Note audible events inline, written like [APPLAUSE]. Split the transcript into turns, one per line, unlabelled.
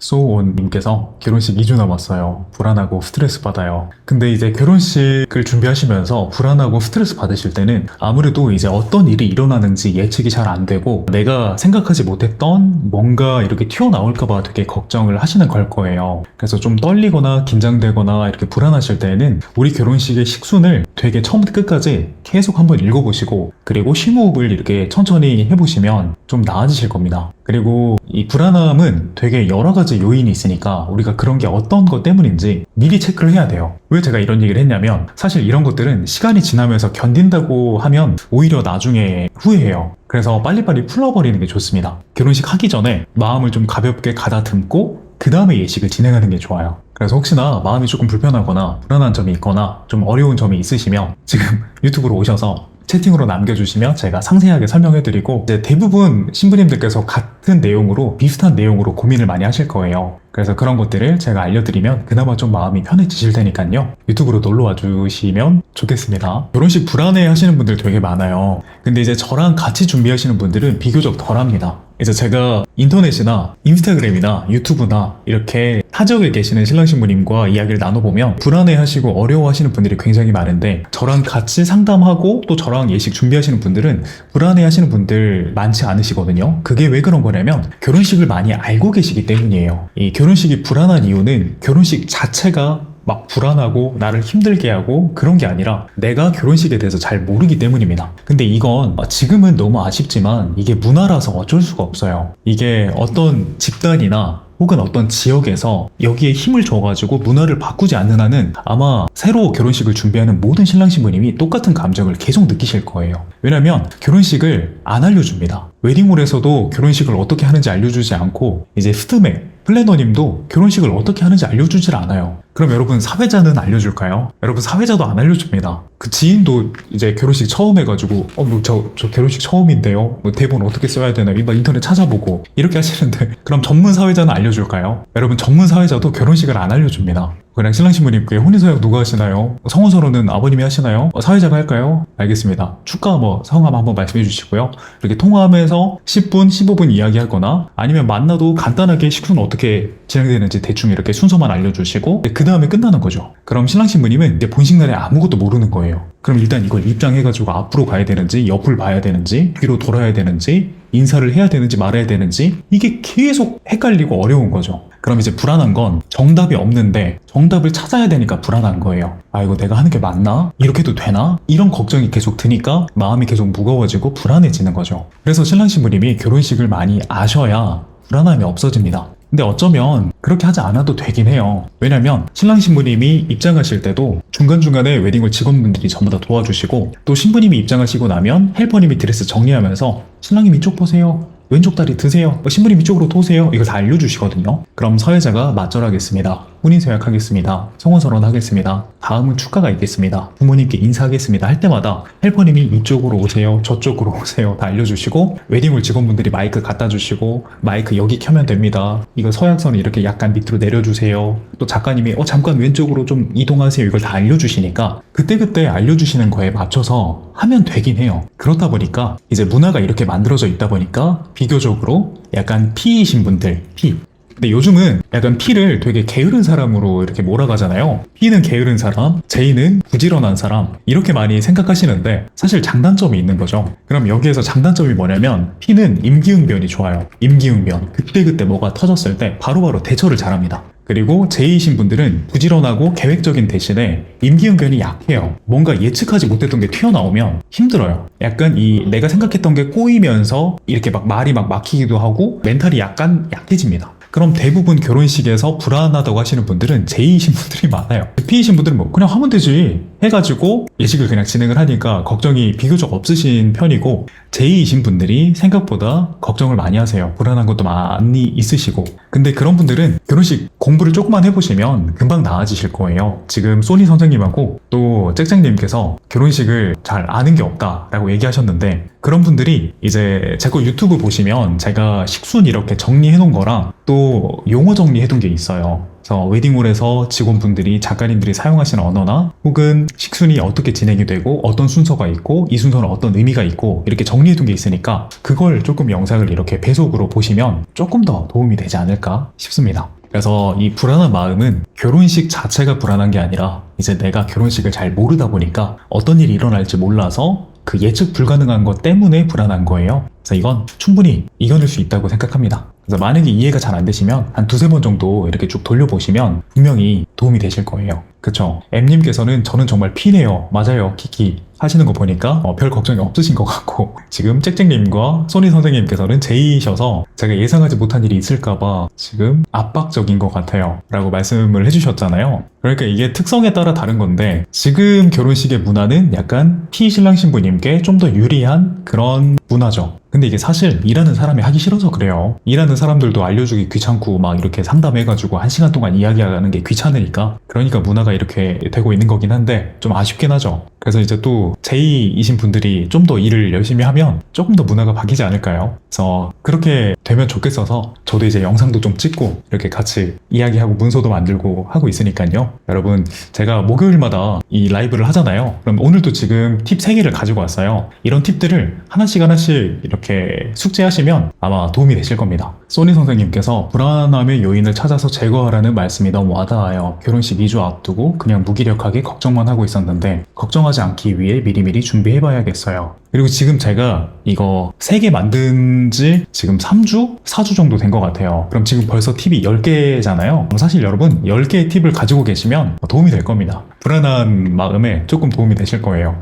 소온님께서 결혼식 2주 남았어요. 불안하고 스트레스 받아요. 근데 이제 결혼식을 준비하시면서 불안하고 스트레스 받으실 때는 아무래도 이제 어떤 일이 일어나는지 예측이 잘 안 되고 내가 생각하지 못했던 뭔가 이렇게 튀어나올까봐 되게 걱정을 하시는 걸 거예요. 그래서 좀 떨리거나 긴장되거나 이렇게 불안하실 때는 우리 결혼식의 식순을 되게 처음부터 끝까지 계속 한번 읽어보시고 그리고 심호흡을 이렇게 천천히 해보시면 좀 나아지실 겁니다. 그리고 이 불안함은 되게 여러 가지 요인이 있으니까 우리가 그런 게 어떤 것 때문인지 미리 체크를 해야 돼요. 왜 제가 이런 얘기를 했냐면 사실 이런 것들은 시간이 지나면서 견딘다고 하면 오히려 나중에 후회해요. 그래서 빨리빨리 풀어버리는 게 좋습니다. 결혼식 하기 전에 마음을 좀 가볍게 가다듬고 그 다음에 예식을 진행하는 게 좋아요. 그래서 혹시나 마음이 조금 불편하거나 불안한 점이 있거나 좀 어려운 점이 있으시면 지금 [LAUGHS] 유튜브로 오셔서 채팅으로 남겨주시면 제가 상세하게 설명해드리고 이제 대부분 신부님들께서 같은 내용으로 비슷한 내용으로 고민을 많이 하실 거예요. 그래서 그런 것들을 제가 알려드리면 그나마 좀 마음이 편해지실 테니까요. 유튜브로 놀러 와 주시면 좋겠습니다. 결혼식 불안해 하시는 분들 되게 많아요. 근데 이제 저랑 같이 준비하시는 분들은 비교적 덜 합니다. 이제 제가 인터넷이나 인스타그램이나 유튜브나 이렇게 타지역에 계시는 신랑 신부님과 이야기를 나눠보면 불안해하시고 어려워하시는 분들이 굉장히 많은데 저랑 같이 상담하고 또 저랑 예식 준비하시는 분들은 불안해하시는 분들 많지 않으시거든요. 그게 왜 그런 거냐면 결혼식을 많이 알고 계시기 때문이에요. 이 결혼식이 불안한 이유는 결혼식 자체가 막 불안하고 나를 힘들게 하고 그런 게 아니라 내가 결혼식에 대해서 잘 모르기 때문입니다. 근데 이건 지금은 너무 아쉽지만 이게 문화라서 어쩔 수가 없어요. 이게 어떤 집단이나 혹은 어떤 지역에서 여기에 힘을 줘가지고 문화를 바꾸지 않는 한은 아마 새로 결혼식을 준비하는 모든 신랑 신부님이 똑같은 감정을 계속 느끼실 거예요. 왜냐면 결혼식을 안 알려줍니다. 웨딩홀에서도 결혼식을 어떻게 하는지 알려주지 않고 이제 스드메 플래너님도 결혼식을 어떻게 하는지 알려주질 않아요. 그럼 여러분 사회자는 알려줄까요? 여러분 사회자도 안 알려줍니다. 그 지인도 이제 결혼식 처음 해가지고 어뭐저 저 결혼식 처음인데요. 뭐 대본 어떻게 써야 되나 이거 인터넷 찾아보고 이렇게 하시는데 [LAUGHS] 그럼 전문 사회자는 알려줄까요? 여러분 전문 사회자도 결혼식을 안 알려줍니다. 그냥 신랑 신부님께 혼인서약 누가 하시나요? 성혼서로는 아버님이 하시나요? 어, 사회자가 할까요? 알겠습니다. 축가 뭐 성함 한번 말씀해 주시고요. 이렇게 통화하면서 10분, 15분 이야기하거나 아니면 만나도 간단하게 식수는 어떻게 진행되는지 대충 이렇게 순서만 알려주시고 그 다음에 끝나는 거죠. 그럼 신랑 신부님은 이제 본식 날에 아무것도 모르는 거예요. 그럼 일단 이걸 입장해가지고 앞으로 가야 되는지 옆을 봐야 되는지 뒤로 돌아야 되는지 인사를 해야 되는지 말아야 되는지 이게 계속 헷갈리고 어려운 거죠. 그럼 이제 불안한 건 정답이 없는데 정답을 찾아야 되니까 불안한 거예요. 아, 이거 내가 하는 게 맞나? 이렇게 해도 되나? 이런 걱정이 계속 드니까 마음이 계속 무거워지고 불안해지는 거죠. 그래서 신랑 신부님이 결혼식을 많이 아셔야 불안함이 없어집니다. 근데 어쩌면 그렇게 하지 않아도 되긴 해요. 왜냐면 신랑 신부님이 입장하실 때도 중간중간에 웨딩홀 직원분들이 전부 다 도와주시고 또 신부님이 입장하시고 나면 헬퍼님이 드레스 정리하면서 신랑님 이 쪽 보세요. 왼쪽 다리 드세요. 신부님 이쪽으로 도세요. 이걸 다 알려주시거든요. 그럼 사회자가 맞절하겠습니다. 혼인서 약 하겠습니다. 성혼선언 하겠습니다. 다음은 축가가 있겠습니다. 부모님께 인사하겠습니다. 할 때마다 헬퍼님이 이쪽으로 오세요. 저쪽으로 오세요. 다 알려주시고 웨딩홀 직원분들이 마이크 갖다 주시고 마이크 여기 켜면 됩니다. 이거 서약선을 이렇게 약간 밑으로 내려주세요. 또 작가님이 어 잠깐 왼쪽으로 좀 이동하세요. 이걸 다 알려주시니까 그때그때 알려주시는 거에 맞춰서 하면 되긴 해요. 그렇다 보니까 이제 문화가 이렇게 만들어져 있다 보니까 비교적으로 약간 P이신 분들, P. 근데 요즘은 약간 P를 되게 게으른 사람으로 이렇게 몰아가잖아요. P는 게으른 사람, J는 부지런한 사람, 이렇게 많이 생각하시는데 사실 장단점이 있는 거죠. 그럼 여기에서 장단점이 뭐냐면 P는 임기응변이 좋아요. 임기응변. 그때그때 뭐가 터졌을 때 바로바로 대처를 잘합니다. 그리고 J이신 분들은 부지런하고 계획적인 대신에 임기응변이 약해요. 뭔가 예측하지 못했던 게 튀어나오면 힘들어요. 약간 이 내가 생각했던 게 꼬이면서 이렇게 막 말이 막 막히기도 하고 멘탈이 약간 약해집니다. 그럼 대부분 결혼식에서 불안하다고 하시는 분들은 J이신 분들이 많아요. P이신 분들은 뭐 그냥 하면 되지 해가지고 예식을 그냥 진행을 하니까 걱정이 비교적 없으신 편이고 J이신 분들이 생각보다 걱정을 많이 하세요. 불안한 것도 많이 있으시고 근데 그런 분들은 결혼식 공부를 조금만 해보시면 금방 나아지실 거예요. 지금 소니 선생님하고 또 잭잭님께서 결혼식을 잘 아는 게 없다라고 얘기하셨는데 그런 분들이 이제 제 거 유튜브 보시면 제가 식순 이렇게 정리해 놓은 거랑 또 용어 정리해 둔 게 있어요. 그래서 웨딩홀에서 직원분들이 작가님들이 사용하시는 언어나 혹은 식순이 어떻게 진행이 되고 어떤 순서가 있고 이 순서는 어떤 의미가 있고 이렇게 정리해둔 게 있으니까 그걸 조금 영상을 이렇게 배속으로 보시면 조금 더 도움이 되지 않을까 싶습니다. 그래서 이 불안한 마음은 결혼식 자체가 불안한 게 아니라 이제 내가 결혼식을 잘 모르다 보니까 어떤 일이 일어날지 몰라서 그 예측 불가능한 것 때문에 불안한 거예요. 그래서 이건 충분히 이겨낼 수 있다고 생각합니다. 그래서 만약에 이해가 잘 안 되시면 한 두세 번 정도 이렇게 쭉 돌려보시면 분명히 도움이 되실 거예요. 그쵸? M님께서는 저는 정말 피네요. 맞아요. 키키. 하시는 거 보니까 어, 별 걱정이 없으신 것 같고 [LAUGHS] 지금 짹짹님과 소니 선생님께서는 제이셔서 제가 예상하지 못한 일이 있을까봐 지금 압박적인 것 같아요 라고 말씀을 해주셨잖아요 그러니까 이게 특성에 따라 다른 건데 지금 결혼식의 문화는 약간 피신랑 신부님께 좀 더 유리한 그런 문화죠. 근데 이게 사실 일하는 사람이 하기 싫어서 그래요. 일하는 사람들도 알려주기 귀찮고 막 이렇게 상담해가지고 한 시간 동안 이야기하는 게 귀찮으니까 그러니까 문화가 이렇게 되고 있는 거긴 한데 좀 아쉽긴 하죠. 그래서 이제 또 제이이신 분들이 좀 더 일을 열심히 하면 조금 더 문화가 바뀌지 않을까요? 그래서 그렇게 되면 좋겠어서 저도 이제 영상도 좀 찍고 이렇게 같이 이야기하고 문서도 만들고 하고 있으니까요. 여러분 제가 목요일마다 이 라이브를 하잖아요. 그럼 오늘도 지금 팁 3개를 가지고 왔어요. 이런 팁들을 하나씩 하나씩 이렇게 숙지하시면 아마 도움이 되실 겁니다. 소니 선생님께서 불안함의 요인을 찾아서 제거하라는 말씀이 너무 와닿아요. 결혼식 2주 앞두고 그냥 무기력하게 걱정만 하고 있었는데 걱정하지 않기 위해 미리미리 준비해봐야겠어요. 그리고 지금 제가 이거 3개 만든 지 지금 3주? 4주 정도 된 것 같아요. 그럼 지금 벌써 팁이 10개잖아요. 사실 여러분 10개의 팁을 가지고 계시면 도움이 될 겁니다. 불안한 마음에 조금 도움이 되실 거예요.